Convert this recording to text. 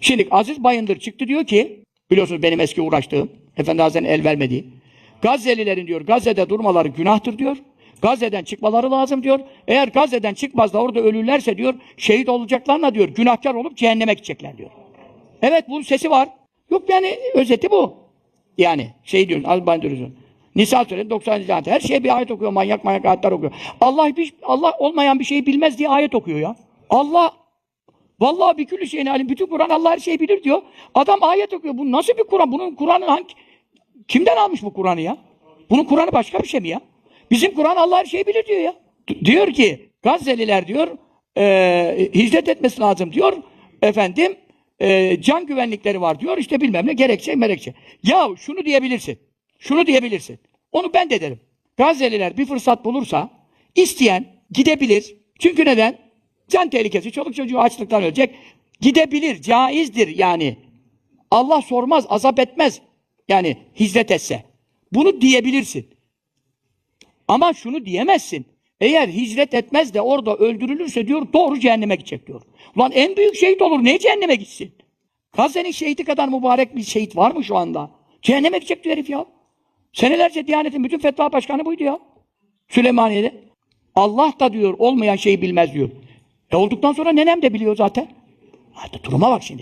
Şimdi Aziz Bayındır çıktı diyor ki, biliyorsunuz benim eski uğraştığım, Efendi Hazretleri'nin el vermediği, Gazze'lilerin diyor, Gazze'de durmaları günahtır diyor. Gazze'den çıkmaları lazım diyor. Eğer Gazze'den çıkmaz da orada ölürlerse diyor, şehit olacaklarına diyor, günahkar olup cehenneme gidecekler diyor. Evet bunun sesi var. Yok yani özeti bu. Yani şey diyorsun, Aziz Bayındır diyorsun. Nisa suresi 90. ayet. Her şeye bir ayet okuyor, manyak manyak ayetler okuyor. Allah bir, Allah olmayan bir şeyi bilmez diye ayet okuyor ya. Allah Vallahi bir külü şeyin alim. Bütün Kur'an Allah her şeyi bilir diyor. Adam ayet okuyor. Bu nasıl bir Kur'an? Bunun Kur'an'ın hangi... Kimden almış bu Kur'an'ı ya? Bunun Kur'an'ı başka bir şey mi ya? Bizim Kur'an Allah her şeyi bilir diyor ya. D- diyor ki Gazze'liler diyor e, hicret etmesi lazım diyor. Efendim e, can güvenlikleri var diyor. İşte bilmem ne gerekçe merekçe. Ya şunu diyebilirsin. Şunu diyebilirsin. Onu ben de derim. Gazze'liler bir fırsat bulursa isteyen gidebilir. Çünkü neden? Can tehlikesi, çoluk çocuğu açlıktan ölecek. Gidebilir, caizdir yani. Allah sormaz, azap etmez. Yani hizmet etse. Bunu diyebilirsin. Ama şunu diyemezsin. Eğer hicret etmez de orada öldürülürse diyor doğru cehenneme gidecek diyor. Ulan en büyük şehit olur. Ne cehenneme gitsin? Gazze'nin şehidi kadar mübarek bir şehit var mı şu anda? Cehenneme gidecek diyor herif ya. Senelerce Diyanet'in bütün fetva başkanı buydu ya. Süleymaniye'de. Allah da diyor olmayan şeyi bilmez diyor. E olduktan sonra nenem de biliyor zaten. Hadi duruma bak şimdi.